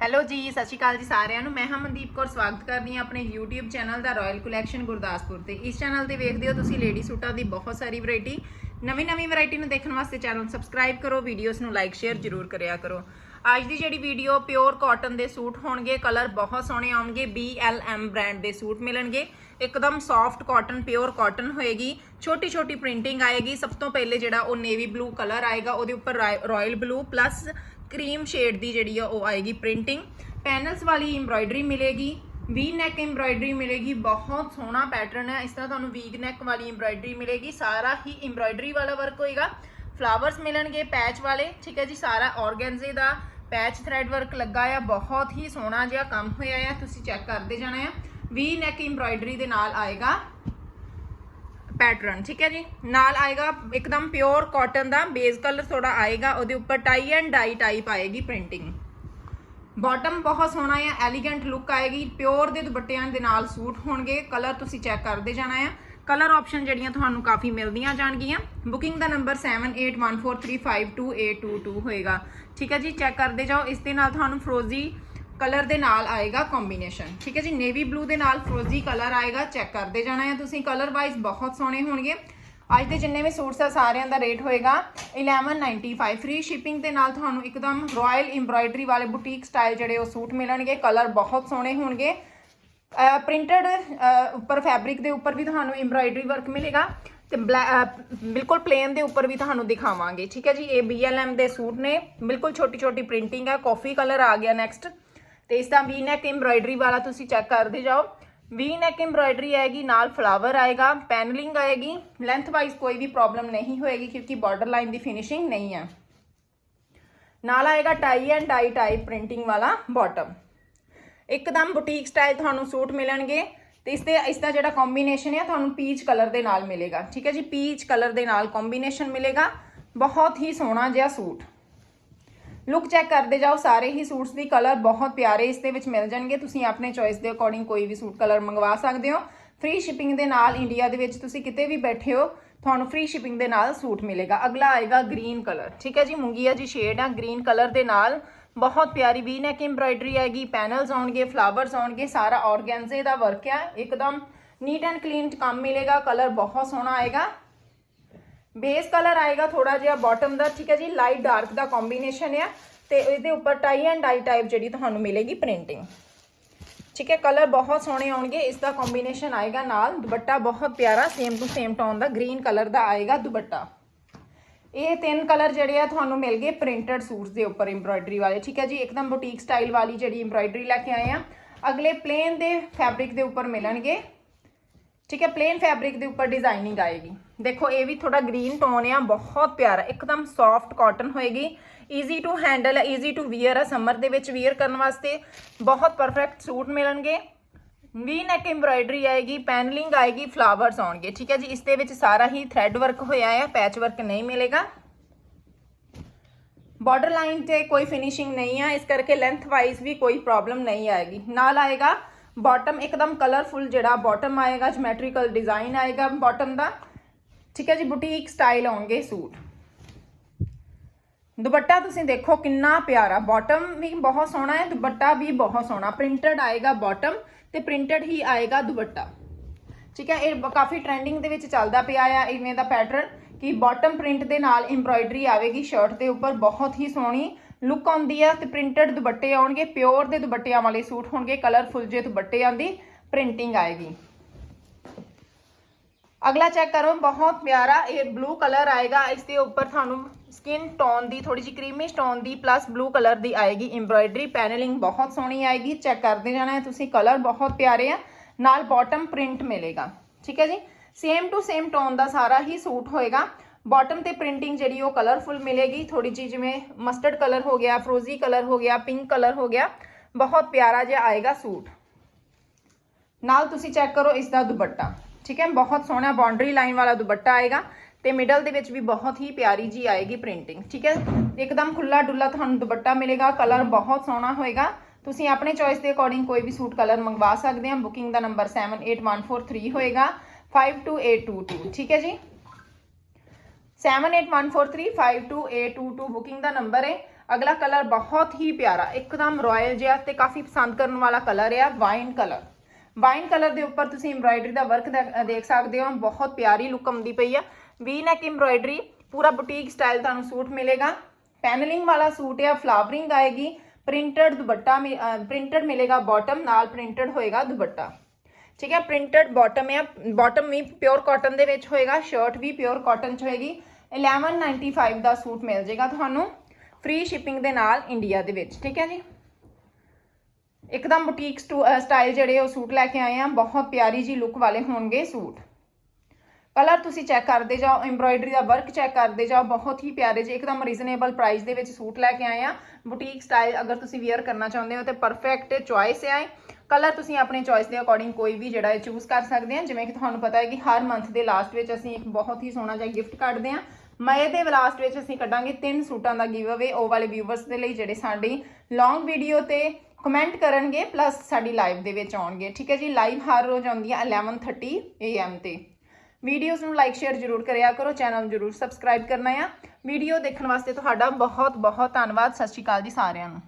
Hello ਜੀ, ਸਤਿ ਸ਼੍ਰੀ ਅਕਾਲ ਜੀ ਸਾਰਿਆਂ ਨੂੰ। ਮੈਂ ਹਮਨਦੀਪ ਕੌਰ, ਸਵਾਗਤ ਕਰਦੀ ਹਾਂ ਆਪਣੇ YouTube ਚੈਨਲ ਦਾ ਰਾਇਲ ਕਲੈਕਸ਼ਨ ਗੁਰਦਾਸਪੁਰ ਤੇ। ਇਸ ਚੈਨਲ ਤੇ ਵੇਖਦੇ ਹੋ ਤੁਸੀਂ ਲੇਡੀ ਸੂਟਾਂ ਦੀ ਬਹੁਤ ਸਾਰੀ ਵੈਰਾਈਟੀ ਨਵੀਂ ਨਵੀਂ ਵੈਰਾਈਟੀ ਨੂੰ ਦੇਖਣ ਵਾਸਤੇ ਚੈਨਲ ਸਬਸਕ੍ਰਾਈਬ ਕਰੋ ਵੀਡੀਓਜ਼ ਨੂੰ ਲਾਈਕ ਸ਼ੇਅਰ ਜ਼ਰੂਰ ਕਰਿਆ ਕਰੋ। ਅੱਜ ਦੀ ਜਿਹੜੀ ਵੀਡੀਓ ਪਿਓਰ ਕਾਟਨ ਦੇ ਸੂਟ ਹੋਣਗੇ ਕਲਰ ਬਹੁਤ ਸੋਹਣੇ ਆਉਣਗੇ BLM ਬ੍ਰਾਂਡ ਦੇ ਸੂਟ ਮਿਲਣਗੇ। ਇੱਕਦਮ ਸੌਫਟ ਕਾਟਨ ਪਿਓਰ ਕਾਟਨ ਹੋਏਗੀ। ਛੋਟੀ ਛੋਟੀ ਪ੍ਰਿੰਟਿੰਗ ਆਏਗੀ। ਸਭ ਤੋਂ ਪਹਿਲੇ ਜਿਹੜਾ ਉਹ ਨੇਵੀ ਬਲੂ ਕਲਰ ਆਏਗਾ, ਉਹਦੇ ਉੱਪਰ royal blue plus cream shade ਦੀ ਜਿਹੜੀ ਆ ਉਹ ਆਏਗੀ ਪ੍ਰਿੰਟਿੰਗ। ਪੈਨਲਸ ਵਾਲੀ ਐਮਬ੍ਰਾਇਡਰੀ ਮਿਲੇਗੀ, ਵੀ ਨੈਕ ਐਮਬ੍ਰਾਇਡਰੀ ਮਿਲੇਗੀ, ਬਹੁਤ ਸੋਹਣਾ ਪੈਟਰਨ ਹੈ। ਇਸ ਤਰ੍ਹਾਂ ਤੁਹਾਨੂੰ ਵੀਗ ਨੈਕ ਵਾਲੀ ਐਮਬ੍ਰਾਇਡਰੀ ਮਿਲੇਗੀ, ਸਾਰਾ ਹੀ ਐਮਬ੍ਰਾਇਡਰੀ ਵਾਲਾ ਵਰਕ ਹੋਏਗਾ। ਫਲਾਵਰਸ ਮਿਲਣਗੇ ਪੈਚ ਵਾਲੇ, ਠੀਕ ਹੈ ਜੀ, ਸਾਰਾ ਔਰਗੈਂਜ਼ੇ ਦਾ ਪੈਚ ਥ੍ਰੈਡ ਵਰਕ ਲੱਗਾ ਆ, ਬਹੁਤ ਹੀ ਸੋਹਣਾ ਜਿਹਾ ਕੰਮ ਹੋਇਆ ਆ, ਤੁਸੀਂ ਚੈੱਕ ਕਰਦੇ ਜਾਣਾ ਆ। ਵੀ ਨੈਕ ਐਮਬ੍ਰਾਇਡਰੀ ਦੇ ਨਾਲ ਆਏਗਾ। ਪੈਟਰਨ ਠੀਕ ਹੈ ਜੀ? ਨਾਲ ਆਏਗਾ ਇੱਕਦਮ ਪਿਓਰ ਕਾਟਨ ਦਾ ਬੇਸ ਕਲਰ ਥੋੜਾ ਆਏਗਾ, ਉਹਦੇ ਉੱਪਰ ਟਾਈ ਐਂਡ ਡਾਈ ਟਾਈਪ ਆਏਗੀ ਪ੍ਰਿੰਟਿੰਗ ਬਾਟਮ ਬਹੁਤ ਸੋਹਣਾ ਹੈ ਐਲੀਗੈਂਟ ਲੁੱਕ ਆਏਗੀ ਪਿਓਰ ਦੇ ਦੁਪੱਟਿਆਂ ਦੇ ਨਾਲ ਸੂਟ ਹੋਣਗੇ ਕਲਰ ਤੁਸੀਂ ਚੈੱਕ ਕਰਦੇ ਜਾਣਾ ਆ। ਕਲਰ ਆਪਸ਼ਨ ਜਿਹੜੀਆਂ ਤੁਹਾਨੂੰ ਕਾਫੀ ਮਿਲਦੀਆਂ ਜਾਣਗੀਆਂ। ਬੁਕਿੰਗ ਦਾ ਨੰਬਰ 7814352822 ਹੋਏਗਾ। ਠੀਕ ਹੈ ਜੀ ਚੈੱਕ ਕਰਦੇ ਜਾਓ। ਇਸ ਦੇ ਨਾਲ ਤੁਹਾਨੂੰ ਫਰੋਜ਼ੀ ਕਲਰ ਦੇ ਨਾਲ ਆਏਗਾ ਕੰਬੀਨੇਸ਼ਨ ਠੀਕ ਹੈ ਜੀ? ਨੇਵੀ ਬਲੂ ਦੇ ਨਾਲ ਫਰੋਜ਼ੀ ਕਲਰ ਆਏਗਾ ਚੈੱਕ ਕਰਦੇ ਜਾਣਾ ਹੈ ਤੁਸੀਂ। ਕਲਰ ਵਾਈਜ਼ ਬਹੁਤ ਸੋਹਣੇ ਹੋਣਗੇ। ਅੱਜ ਦੇ ਜਿੰਨੇ ਵੀ ਸੂਟਸ ਆ, ਸਾਰਿਆਂ ਦਾ ਰੇਟ ਹੋਏਗਾ 1195 ਫ੍ਰੀ ਸ਼ਿਪਿੰਗ ਦੇ ਨਾਲ ਤੁਹਾਨੂੰ ਇੱਕਦਮ ਰਾਇਲ ਐਮਬ੍ਰਾਇਡਰੀ ਵਾਲੇ ਬੁਟੀਕ ਸਟਾਈਲ ਜਿਹੜੇ ਉਹ ਸੂਟ ਮਿਲਣਗੇ। ਕਲਰ ਬਹੁਤ ਸੋਹਣੇ ਹੋਣਗੇ। ਪ੍ਰਿੰਟਡ ਉੱਪਰ ਫੈਬਰਿਕ ਦੇ ਉੱਪਰ ਵੀ ਤੁਹਾਨੂੰ ਐਮਬ੍ਰਾਇਡਰੀ ਵਰਕ ਮਿਲੇਗਾ ਤੇ ਬਿਲਕੁਲ ਪਲੇਨ ਦੇ ਉੱਪਰ ਵੀ ਤੁਹਾਨੂੰ ਦਿਖਾਵਾਂਗੇ, ਠੀਕ ਹੈ ਜੀ? ਇਹ BLM ਦੇ ਸੂਟ ਨੇ। ਬਿਲਕੁਲ ਛੋਟੀ ਛੋਟੀ ਪ੍ਰਿੰਟਿੰਗ ਹੈ ਕਾਫੀ ਕਲਰ ਆ ਗਿਆ ਨੈਕਸਟ ਤੇ ਇਸ ਦਾ ਵੀ ਨੈਕ ਐਮਬ੍ਰਾਇਡਰੀ ਵਾਲਾ ਤੁਸੀਂ ਚੈੱਕ ਕਰਦੇ ਜਾਓ। ਵੀ ਨੈਕ ਐਮਬ੍ਰਾਇਡਰੀ ਆਏਗੀ, ਨਾਲ ਫਲਾਵਰ ਆਏਗਾ ਪੈਨਲਿੰਗ ਆਏਗੀ। ਲੈਂਥ ਵਾਈਜ਼ ਕੋਈ ਵੀ ਪ੍ਰੋਬਲਮ ਨਹੀਂ ਹੋਏਗੀ ਕਿਉਂਕਿ ਬਾਰਡਰ ਲਾਈਨ ਦੀ ਫਿਨਿਸ਼ਿੰਗ ਨਹੀਂ ਹੈ ਨਾਲ ਆਏਗਾ tie and dye type printing ਵਾਲਾ ਬਾਟਮ ਇੱਕਦਮ ਬੁਟੀਕ ਸਟਾਈਲ ਤੁਹਾਨੂੰ ਸੂਟ ਮਿਲਣਗੇ ਤੇ ਇਸ ਦੇ, ਇਸ ਦਾ ਜਿਹੜਾ ਕੰਬੀਨੇਸ਼ਨ ਹੈ ਤੁਹਾਨੂੰ ਪੀਚ ਕਲਰ ਦੇ ਨਾਲ ਮਿਲੇਗਾ। ਠੀਕ ਹੈ ਜੀ ਪੀਚ ਕਲਰ ਦੇ ਨਾਲ ਕੰਬੀਨੇਸ਼ਨ ਮਿਲੇਗਾ। ਬਹੁਤ ਹੀ ਸੋਹਣਾ ਜਿਹਾ ਸੂਟ। ਲੁੱਕ ਚੈੱਕ ਕਰਦੇ ਜਾਓ, ਸਾਰੇ ਹੀ ਸੂਟਸ ਦੀ ਕਲਰ ਬਹੁਤ ਪਿਆਰੇ ਇਸ ਦੇ ਵਿੱਚ ਮਿਲ ਜਾਣਗੇ। ਤੁਸੀਂ ਆਪਣੇ ਚੋਇਸ ਦੇ ਅਕੋਰਡਿੰਗ ਕੋਈ ਵੀ ਸੂਟ ਕਲਰ ਮੰਗਵਾ ਸਕਦੇ ਹੋ। ਫ੍ਰੀ ਸ਼ਿਪਿੰਗ ਦੇ ਨਾਲ ਇੰਡੀਆ ਦੇ ਵਿੱਚ ਤੁਸੀਂ ਕਿਤੇ ਵੀ ਬੈਠੇ ਹੋ, ਤੁਹਾਨੂੰ ਫ੍ਰੀ ਸ਼ਿਪਿੰਗ ਦੇ ਨਾਲ ਸੂਟ ਮਿਲੇਗਾ। ਅਗਲਾ ਆਏਗਾ ਗ੍ਰੀਨ ਕਲਰ ਠੀਕ ਹੈ ਜੀ, ਮੁੰਗੀਆ ਜੀ ਸ਼ੇਡ ਆ ਗ੍ਰੀਨ ਕਲਰ ਦੇ ਨਾਲ। ਬਹੁਤ ਪਿਆਰੀ ਵੀ ਨੈਕ ਐਮਬ੍ਰਾਇਡਰੀ ਆਏਗੀ ਪੈਨਲਸ ਆਉਣਗੇ ਫਲਾਵਰਸ ਆਉਣਗੇ, ਸਾਰਾ ਔਰਗੈਂਜ਼ੇ ਦਾ ਵਰਕ ਹੈ ਇੱਕਦਮ ਨੀਟ ਐਂਡ ਕਲੀਨ ਕੰਮ ਮਿਲੇਗਾ ਕਲਰ ਬਹੁਤ ਸੋਹਣਾ ਆਏਗਾ। ਬੇਸ ਕਲਰ ਆਏਗਾ ਥੋੜਾ ਜਿਹਾ ਬਾਟਮ ਦਾ, ਠੀਕ ਹੈ ਜੀ? ਲਾਈਟ ਡਾਰਕ ਦਾ ਕੰਬੀਨੇਸ਼ਨ ਹੈ ਤੇ ਇਹਦੇ ਉੱਪਰ ਟਾਈ ਐਂਡ ਡਾਈ ਟਾਈਪ ਜਿਹੜੀ ਤੁਹਾਨੂੰ ਮਿਲੇਗੀ ਪ੍ਰਿੰਟਿੰਗ ਠੀਕ ਹੈ ਕਲਰ ਬਹੁਤ ਸੋਹਣੇ ਆਉਣਗੇ। ਇਸ ਦਾ ਕੰਬੀਨੇਸ਼ਨ ਆਏਗਾ ਨਾਲ। ਦੁਪੱਟਾ ਬਹੁਤ ਪਿਆਰਾ ਸੇਮ ਟੂ ਸੇਮ ਟੋਨ ਦਾ ਗ੍ਰੀਨ ਕਲਰ ਦਾ ਆਏਗਾ ਦੁਪੱਟਾ। ਇਹ ਤਿੰਨ ਕਲਰ ਜਿਹੜੇ ਆ ਤੁਹਾਨੂੰ ਮਿਲ ਗਏ ਪ੍ਰਿੰਟਡ ਸੂਟਸ ਦੇ ਉੱਪਰ ਐਮਬ੍ਰਾਇਡਰੀ ਵਾਲੇ। ਠੀਕ ਹੈ ਜੀ, ਇੱਕਦਮ ਬੁਟੀਕ ਸਟਾਈਲ ਵਾਲੀ ਜਿਹੜੀ ਐਮਬ੍ਰਾਇਡਰੀ ਲੈ ਕੇ ਆਏ ਆ। ਅਗਲੇ ਪਲੇਨ ਦੇ ਫੈਬਰਿਕ ਦੇ ਉੱਪਰ ਮਿਲਣਗੇ। ਠੀਕ ਹੈ ਪਲੇਨ ਫੈਬਰਿਕ ਦੇ ਉੱਪਰ ਡਿਜ਼ਾਈਨਿੰਗ ਆਏਗੀ। ਦੇਖੋ, ਇਹ ਵੀ ਥੋੜਾ ਗ੍ਰੀਨ ਟੋਨ ਆ, ਬਹੁਤ ਪਿਆਰਾ, ਇੱਕਦਮ ਸੌਫਟ ਕਾਟਨ ਹੋਏਗੀ। ਈਜ਼ੀ ਟੂ ਹੈਂਡਲ ਹੈ ਈਜ਼ੀ ਟੂ ਵੀਅਰ ਆ ਸਮਰ ਦੇ ਵਿੱਚ ਵੀਅਰ ਕਰਨ ਵਾਸਤੇ ਬਹੁਤ ਪਰਫੈਕਟ ਸੂਟ ਮਿਲਣਗੇ। ਵੀ ਨੈਕ ਐਮਬ੍ਰਾਇਡਰੀ ਆਏਗੀ ਪੈਨਲਿੰਗ ਆਏਗੀ ਫਲਾਵਰਸ ਆਉਣਗੇ। ਠੀਕ ਹੈ ਜੀ, ਇਸ ਦੇ ਵਿੱਚ ਸਾਰਾ ਹੀ ਥ੍ਰੈਡ ਵਰਕ ਹੋਇਆ ਆ ਪੈਚ ਵਰਕ ਨਹੀਂ ਮਿਲੇਗਾ। ਬਾਰਡਰ ਲਾਈਨ ਤੇ ਕੋਈ ਫਿਨਿਸ਼ਿੰਗ ਨਹੀਂ ਆ, ਇਸ ਕਰਕੇ ਲੈਂਥ ਵਾਈਜ਼ ਵੀ ਕੋਈ ਪ੍ਰੋਬਲਮ ਨਹੀਂ ਆਏਗੀ। ਨਾਲ ਆਏਗਾ ਬਾਟਮ ਇੱਕਦਮ ਕਲਰਫੁਲ ਜਿਹੜਾ ਬਾਟਮ ਆਏਗਾ ਜਿਓਮੈਟ੍ਰੀਕਲ ਡਿਜ਼ਾਈਨ ਆਏਗਾ ਬਾਟਮ ਦਾ। ਠੀਕ ਹੈ ਜੀ ਬੁਟੀਕ ਸਟਾਈਲ ਆਉਣਗੇ ਸੂਟ। ਦੁਪੱਟਾ ਤੁਸੀਂ ਦੇਖੋ ਕਿੰਨਾ ਪਿਆਰਾ। ਬਾਟਮ ਵੀ ਬਹੁਤ ਸੋਹਣਾ ਹੈ, ਦੁਪੱਟਾ ਵੀ ਬਹੁਤ ਸੋਹਣਾ। ਪ੍ਰਿੰਟਡ ਆਏਗਾ ਬਾਟਮ ਤੇ ਪ੍ਰਿੰਟਡ ਹੀ ਆਏਗਾ ਦੁਪੱਟਾ। ਠੀਕ ਹੈ, ਇਹ ਕਾਫੀ ਟ੍ਰੈਂਡਿੰਗ ਦੇ ਵਿੱਚ ਚੱਲਦਾ ਪਿਆ ਆ, ਇਵੇਂ ਦਾ ਪੈਟਰਨ ਕਿ ਬਾਟਮ ਪ੍ਰਿੰਟ ਦੇ ਨਾਲ ਐਮਬ੍ਰਾਇਡਰੀ ਆਵੇਗੀ ਸ਼ਰਟ ਦੇ ਉੱਪਰ। ਬਹੁਤ ਹੀ ਸੋਹਣੀ ਲੁੱਕ ਆਉਂਦੀ ਆ ਤੇ ਪ੍ਰਿੰਟਡ ਦੁਪੱਟੇ ਆਉਣਗੇ ਪਿਓਰ ਦੇ ਦੁਪੱਟਿਆਂ ਵਾਲੇ ਸੂਟ ਹੋਣਗੇ ਕਲਰਫੁਲ ਜੇ ਦੁਪੱਟਿਆਂ ਦੀ ਪ੍ਰਿੰਟਿੰਗ ਆਏਗੀ। ਅਗਲਾ ਚੈੱਕ ਕਰੋ, ਬਹੁਤ ਪਿਆਰਾ ਇਹ ਬਲੂ ਕਲਰ ਆਏਗਾ, ਇਸ ਦੇ ਉੱਪਰ ਤੁਹਾਨੂੰ ਸਕਿਨ ਟੋਨ ਦੀ ਥੋੜੀ ਜਿਹੀ ਕਰੀਮੀ ਟੋਨ ਦੀ ਪਲੱਸ ਬਲੂ ਕਲਰ ਦੀ ਆਏਗੀ ਐਮਬ੍ਰਾਇਡਰੀ ਪੈਨਲਿੰਗ ਬਹੁਤ ਸੋਹਣੀ ਆਏਗੀ ਚੈੱਕ ਕਰਦੇ ਜਾਣਾ ਤੁਸੀਂ ਕਲਰ ਬਹੁਤ ਪਿਆਰੇ ਆ, ਨਾਲ ਬਾਟਮ ਪ੍ਰਿੰਟ ਮਿਲੇਗਾ, ਠੀਕ ਹੈ ਜੀ? ਸੇਮ ਟੂ ਸੇਮ ਟੋਨ ਦਾ ਸਾਰਾ ਹੀ ਸੂਟ ਹੋਏਗਾ। ਬਾਟਮ ਤੇ ਪ੍ਰਿੰਟਿੰਗ ਜਿਹੜੀ ਉਹ ਕਲਰਫੁਲ ਮਿਲੇਗੀ ਥੋੜੀ ਜਿਹੀ ਜਿਵੇਂ ਮਸਟਰਡ ਕਲਰ ਹੋ ਗਿਆ ਫਰੋਜ਼ੀ ਕਲਰ ਹੋ ਗਿਆ ਪਿੰਕ ਕਲਰ ਹੋ ਗਿਆ ਬਹੁਤ ਪਿਆਰਾ ਜਿਹਾ ਆਏਗਾ ਸੂਟ ਨਾਲ ਤੁਸੀਂ ਚੈੱਕ ਕਰੋ ਇਸ ਦਾ ਦੁਪੱਟਾ ਠੀਕ ਹੈ ਬਹੁਤ ਸੋਹਣਾ ਬਾਉਂਡਰੀ ਲਾਈਨ ਵਾਲਾ ਦੁਪੱਟਾ ਆਏਗਾ ਤੇ ਮਿਡਲ ਦੇ ਵਿੱਚ ਵੀ ਬਹੁਤ ਹੀ ਪਿਆਰੀ ਜੀ ਆਏਗੀ ਪ੍ਰਿੰਟਿੰਗ ਠੀਕ ਹੈ ਇੱਕਦਮ ਖੁੱਲਾ ਡੁੱਲਾ ਤੁਹਾਨੂੰ ਦੁਪੱਟਾ ਮਿਲੇਗਾ ਕਲਰ ਬਹੁਤ ਸੋਹਣਾ ਹੋਏਗਾ ਤੁਸੀਂ ਆਪਣੇ ਚੋਇਸ ਦੇ ਅਕੋਰਡਿੰਗ ਕੋਈ ਵੀ ਸੂਟ ਕਲਰ ਮੰਗਵਾ ਸਕਦੇ ਆ ਬੁਕਿੰਗ ਦਾ ਨੰਬਰ 78143 ਹੋਏਗਾ 52822 ਠੀਕ ਹੈ ਜੀ 78143 52822 ਬੁਕਿੰਗ ਦਾ ਨੰਬਰ ਹੈ। ਅਗਲਾ ਕਲਰ ਬਹੁਤ ਹੀ ਪਿਆਰਾ, ਇੱਕਦਮ ਰਾਇਲ ਜਿਹਾ ਤੇ ਕਾਫੀ ਪਸੰਦ ਕਰਨ ਵਾਲਾ ਕਲਰ ਆ ਵਾਈਨ ਕਲਰ ਵਾਈਨ ਕਲਰ ਦੇ ਉੱਪਰ ਤੁਸੀਂ ਐਮਬ੍ਰਾਇਡਰੀ ਦਾ ਵਰਕ ਦੇਖ ਸਕਦੇ ਹੋ, ਬਹੁਤ ਪਿਆਰੀ ਲੁੱਕ ਆਉਂਦੀ ਪਈ ਆ। ਵੀ ਨੈਕ ਐਮਬ੍ਰਾਇਡਰੀ ਪੂਰਾ ਬੁਟੀਕ ਸਟਾਈਲ ਤੁਹਾਨੂੰ ਸੂਟ ਮਿਲੇਗਾ। ਪੈਨਲਿੰਗ ਵਾਲਾ ਸੂਟ ਆ ਫਲਾਵਰਿੰਗ ਆਏਗੀ। ਪ੍ਰਿੰਟਡ ਦੁਪੱਟਾ ਪ੍ਰਿੰਟਡ ਮਿਲੇਗਾ ਬਾਟਮ ਨਾਲ ਪ੍ਰਿੰਟਡ ਹੋਏਗਾ ਦੁਪੱਟਾ। ਠੀਕ ਹੈ ਪ੍ਰਿੰਟਡ ਬਾਟਮ ਹੈ ਬਾਟਮ ਵੀ ਪਿਓਰ ਕਾਟਨ ਦੇ ਵਿੱਚ ਹੋਏਗਾ ਸ਼ਰਟ ਵੀ ਪਿਓਰ ਕਾਟਨ ਚ ਹੋਏਗੀ। 1195 ਦਾ ਸੂਟ ਮਿਲ ਜਾਏਗਾ ਤੁਹਾਨੂੰ ਫ੍ਰੀ ਸ਼ਿਪਿੰਗ ਦੇ ਨਾਲ ਇੰਡੀਆ ਦੇ ਵਿੱਚ, ਠੀਕ ਹੈ ਜੀ? ਇੱਕਦਮ ਬੁਟੀਕ ਸਟਾਈਲ ਜਿਹੜੇ ਉਹ ਸੂਟ ਲੈ ਕੇ ਆਏ ਆ ਬਹੁਤ ਪਿਆਰੀ ਜੀ ਲੁੱਕ ਵਾਲੇ ਹੋਣਗੇ ਸੂਟ। ਕਲਰ ਤੁਸੀਂ ਚੈੱਕ ਕਰਦੇ ਜਾਓ ਐਮਬ੍ਰਾਇਡਰੀ ਦਾ ਵਰਕ ਚੈੱਕ ਕਰਦੇ ਜਾਓ, ਬਹੁਤ ਹੀ ਪਿਆਰੇ ਜਿਹੇ, ਇੱਕਦਮ ਰੀਜ਼ਨੇਬਲ ਪ੍ਰਾਈਸ ਦੇ ਵਿੱਚ ਸੂਟ ਲੈ ਕੇ ਆਏ ਆ ਬੁਟੀਕ ਸਟਾਈਲ ਅਗਰ ਤੁਸੀਂ ਵੇਅਰ ਕਰਨਾ ਚਾਹੁੰਦੇ ਹੋ ਤੇ ਪਰਫੈਕਟ ਚੁਆਇਸ ਹੈ ਕਲਰ ਤੁਸੀਂ ਆਪਣੇ ਚੋਇਸ ਦੇ ਅਕੋਰਡਿੰਗ ਕੋਈ ਵੀ ਜਿਹੜਾ ਹੈ ਚੂਜ਼ ਕਰ ਸਕਦੇ ਆ। ਜਿਵੇਂ ਕਿ ਤੁਹਾਨੂੰ ਪਤਾ ਹੈ ਕਿ ਹਰ ਮੰਥ ਦੇ ਲਾਸਟ ਵਿੱਚ ਅਸੀਂ ਇੱਕ ਬਹੁਤ ਹੀ ਸੋਹਣਾ ਜਿਹਾ ਗਿਫਟ ਕੱਢਦੇ ਆ। ਮਈ ਦੇ ਲਾਸਟ ਵਿੱਚ ਅਸੀਂ ਕੱਢਾਂਗੇ ਤਿੰਨ ਸੂਟਾਂ ਦਾ ਗਿਵ ਅਵੇ ਉਹ ਵਾਲੇ ਵਿਊਵਰਸ ਦੇ ਲਈ ਜਿਹੜੇ ਸਾਡੀ ਲੌਂਗ ਵੀਡੀਓ ਤੇ ਕਮੈਂਟ ਕਰਨਗੇ ਪਲੱਸ ਸਾਡੀ ਲਾਈਵ ਦੇ ਵਿੱਚ ਆਉਣਗੇ। ਠੀਕ ਹੈ ਜੀ ਲਾਈਵ ਹਰ ਰੋਜ਼ ਆਉਂਦੀ ਹੈ 11:30 AM ਤੇ। ਵੀਡੀਓਜ਼ ਨੂੰ ਲਾਈਕ ਸ਼ੇਅਰ ਜ਼ਰੂਰ ਕਰਿਆ ਕਰੋ। ਚੈਨਲ ਨੂੰ ਜ਼ਰੂਰ ਸਬਸਕ੍ਰਾਈਬ ਕਰਨਾ ਆ। ਵੀਡੀਓ ਦੇਖਣ ਵਾਸਤੇ ਤੁਹਾਡਾ ਬਹੁਤ ਬਹੁਤ ਧੰਨਵਾਦ। ਸਤਿ ਸ਼੍ਰੀ ਅਕਾਲ ਜੀ ਸਾਰਿਆਂ ਨੂੰ।